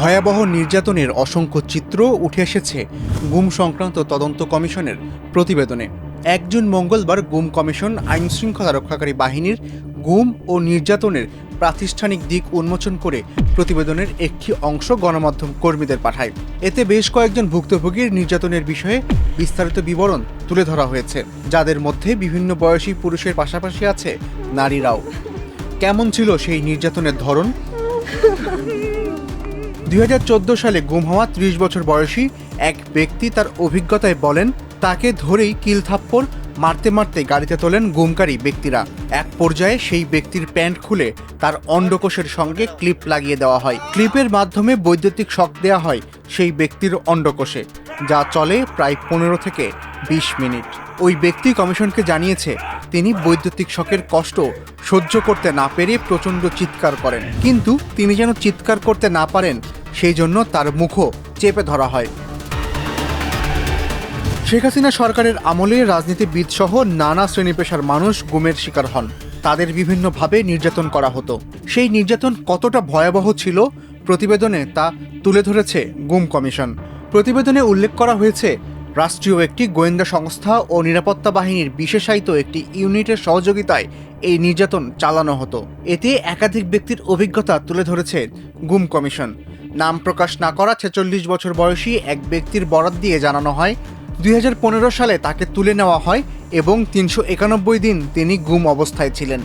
ভয়াবহ নির্যাতনের অসংখ্য চিত্র উঠে এসেছে গুম সংক্রান্ত তদন্ত কমিশনের প্রতিবেদনে। একজন মঙ্গলবার গুম কমিশন আইন শৃঙ্খলা রক্ষাকারী বাহিনীর গুম ও নির্যাতনের প্রাতিষ্ঠানিক দিক উন্মোচন করে প্রতিবেদনের একটি অংশ গণমাধ্যম কর্মীদের পাঠায়। এতে বেশ কয়েকজন ভুক্তভোগীর নির্যাতনের বিষয়ে বিস্তারিত বিবরণ তুলে ধরা হয়েছে, যাদের মধ্যে বিভিন্ন বয়সী পুরুষের পাশাপাশি আছে নারীরাও। কেমন ছিল সেই নির্যাতনের ধরন? দুই হাজার চোদ্দ সালে গুম হওয়া ত্রিশ বছর বয়সী এক ব্যক্তি তার অভিজ্ঞতায় বলেন, তাকে ধরেই কিল থাপ্পড় মারতে মারতে গাড়িতে তোলেন গুমকারী ব্যক্তিরা। এক পর্যায়ে সেই ব্যক্তির প্যান্ট খুলে তার অন্ডকোষের সঙ্গে ক্লিপ লাগিয়ে দেওয়া হয়। ক্লিপের মাধ্যমে বৈদ্যুতিক শক দেওয়া হয় সেই ব্যক্তির অন্ডকোষে, যা চলে প্রায় পনেরো থেকে বিশ মিনিট। ওই ব্যক্তি কমিশনকে জানিয়েছে তিনি বৈদ্যুতিক শকের কষ্ট সহ্য করতে না পেরে প্রচণ্ড চিৎকার করেন। কিন্তু তিনি যেন চিৎকার করতে না পারেন, সেই জন্য তার মুখও চেপে ধরা হয়। শেখ হাসিনা সরকারের আমলে রাজনীতিবিদ সহ নানা শ্রেণি পেশার মানুষ গুমের শিকার হন। তাদের বিভিন্নভাবে নির্যাতন করা হতো। সেই নির্যাতন কতটা ভয়াবহ ছিল প্রতিবেদনে তা তুলে ধরেছে গুম কমিশন। প্রতিবেদনে উল্লেখ করা হয়েছে রাষ্ট্রীয় একটি গোয়েন্দা সংস্থা ও নিরাপত্তা বাহিনীর বিশেষায়িত একটি ইউনিটের সহযোগিতায় এই নির্যাতন চালানো হতো। এতে একাধিক ব্যক্তির অভিজ্ঞতা তুলে ধরেছে গুম কমিশন। নাম প্রকাশ না করা ছেচল্লিশ বছর বয়সী এক ব্যক্তির বরাত দিয়ে জানানো হয়, দুই হাজার পনেরো সালে তাকে তুলে নেওয়া হয় এবং তিনশো একানব্বই দিন তিনি গুম অবস্থায় ছিলেন।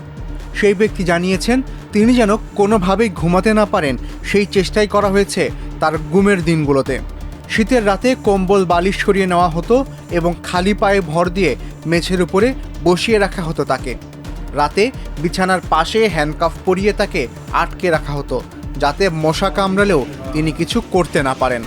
সেই ব্যক্তি জানিয়েছেন, তিনি যেন কোনোভাবেই ঘুমাতে না পারেন, সেই চেষ্টাই করা হয়েছে তার গুমের দিনগুলোতে। শীতের রাতে কম্বল বালিশ সরিয়ে নেওয়া হতো এবং খালি পায়ে ভর দিয়ে মেঝের উপরে বসিয়ে রাখা হতো তাকে। রাতে বিছানার পাশে হ্যান্ডকাফ পরিয়ে তাকে আটকে রাখা হতো, যাতে মশা কামড়ালেও তিনি কিছু করতে না পারেন।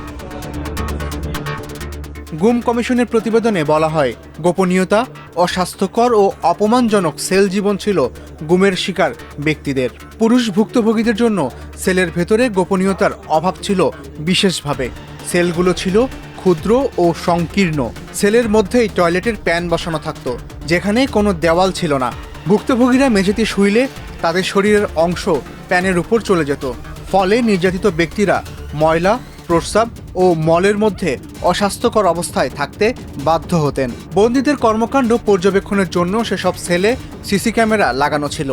গুম কমিশনের প্রতিবেদনে বলা হয়, গোপনীয়তা, অস্বাস্থ্যকর ও অপমানজনক সেল জীবন ছিল গুমের শিকার ব্যক্তিদের। পুরুষ ভুক্তভোগীদের জন্য সেলের ভেতরে গোপনীয়তার অভাব ছিল বিশেষভাবে। সেলগুলো ছিল ক্ষুদ্র ও সংকীর্ণ। সেলের মধ্যেই টয়লেটের প্যান বসানো থাকতো, যেখানে কোনো দেওয়াল ছিল না। ভুক্তভোগীরা মেঝেতে শুইলে তাদের শরীরের অংশ প্যানের উপর চলে যেত। ফলে নির্যাতিত ব্যক্তিরা ময়লা, প্রস্রাব ও মলের মধ্যে অস্বাস্থ্যকর অবস্থায় থাকতে বাধ্য হতেন। বন্দীদের কর্মকাণ্ড পর্যবেক্ষণের জন্য সেসব সেলে সিসি ক্যামেরা লাগানো ছিল।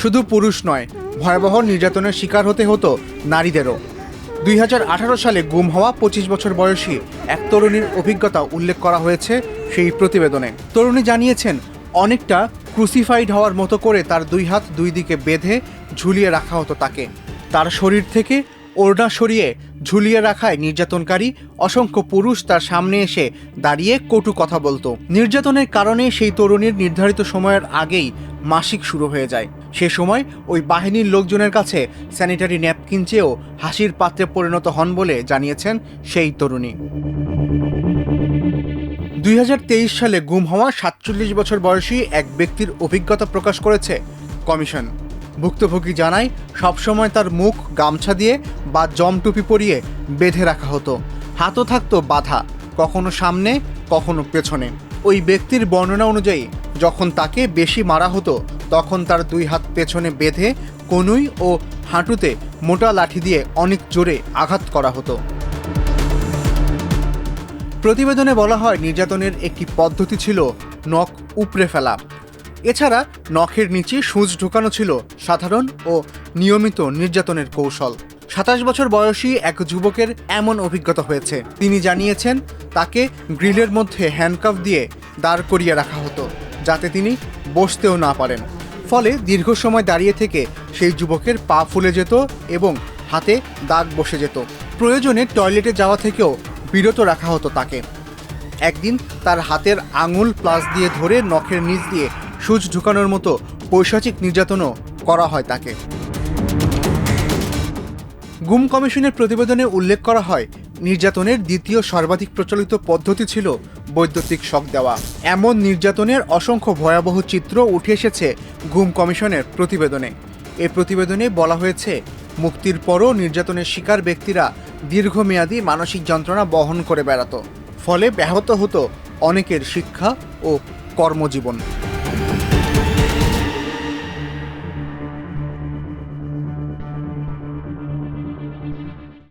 শুধু পুরুষ নয়, ভয়াবহ নির্যাতনের শিকার হতে হতো নারীদেরও। দুই হাজার আঠারো সালে গুম হওয়া পঁচিশ বছর বয়সী এক তরুণীর অভিজ্ঞতা উল্লেখ করা হয়েছে সেই প্রতিবেদনে। তরুণী জানিয়েছেন, অনেকটা ক্রুসিফাইড হওয়ার মতো করে তার দুই হাত দুই দিকে বেঁধে ঝুলিয়ে রাখা হতো তাকে। তার শরীর থেকে ওড়না সরিয়ে ঝুলিয়ে রাখায় নির্যাতনকারী অসংখ্য পুরুষ তার সামনে এসে দাঁড়িয়ে কটু কথা বলতো। নির্যাতনের কারণে সেই তরুণীর নির্ধারিত সময়ের আগেই মাসিক শুরু হয়ে যায়। সে সময় ওই বাহিনীর লোকজনের কাছে স্যানিটারি ন্যাপকিন চেয়েও হাসির পাত্রে পরিণত হন বলে জানিয়েছেন সেই তরুণী। দুই হাজার তেইশ সালে গুম হওয়া সাতচল্লিশ বছর বয়সী এক ব্যক্তির অভিজ্ঞতা প্রকাশ করেছে কমিশন। ভুক্তভোগী জানায়, সবসময় তার মুখ গামছা দিয়ে বা জমটুপি পরিয়ে বেঁধে রাখা হতো। হাতও থাকতো বাধা, কখনো সামনে, কখনো পেছনে। ওই ব্যক্তির বর্ণনা অনুযায়ী, যখন তাকে বেশি মারা হতো তখন তার দুই হাত পেছনে বেঁধে কনুই ও হাঁটুতে মোটা লাঠি দিয়ে অনেক জোরে আঘাত করা হতো। প্রতিবেদনে বলা হয় নির্যাতনের একটি পদ্ধতি ছিল নখ উপড়ে ফেলা। এছাড়া নখের নিচে সূচ ঢোকানো ছিল সাধারণ ও নিয়মিত নির্যাতনের কৌশল। সাতাশ বছর বয়সী এক যুবকের এমন অভিজ্ঞতা হয়েছে। তিনি জানিয়েছেন, তাকে গ্রিলের মধ্যে হ্যান্ডকাফ দিয়ে দাঁড় করিয়ে রাখা হতো, যাতে তিনি বসতেও না পারেন। ফলে দীর্ঘ সময় দাঁড়িয়ে থেকে সেই যুবকের পা ফুলে যেত এবং হাতে দাগ বসে যেত। প্রয়োজনে টয়লেটে যাওয়া থেকেও বিরত রাখা হতো তাকে। একদিন তার হাতের আঙুল প্লাস দিয়ে ধরে নখের নিচ দিয়ে সূচ ঢুকানোর মতো পৈশাচিক নির্যাতনও করা হয় তাকে। গুম কমিশনের প্রতিবেদনে উল্লেখ করা হয় নির্যাতনের দ্বিতীয় সর্বাধিক প্রচলিত পদ্ধতি ছিল বৈদ্যুতিক শক দেওয়া। এমন নির্যাতনের অসংখ্য ভয়াবহ চিত্র উঠে এসেছে গুম কমিশনের প্রতিবেদনে। এ প্রতিবেদনে বলা হয়েছে, মুক্তির পরও নির্যাতনের শিকার ব্যক্তিরা দীর্ঘমেয়াদী মানসিক যন্ত্রণা বহন করে বেড়াতো, ফলে ব্যাহত হতো অনেকের শিক্ষা ও কর্মজীবন।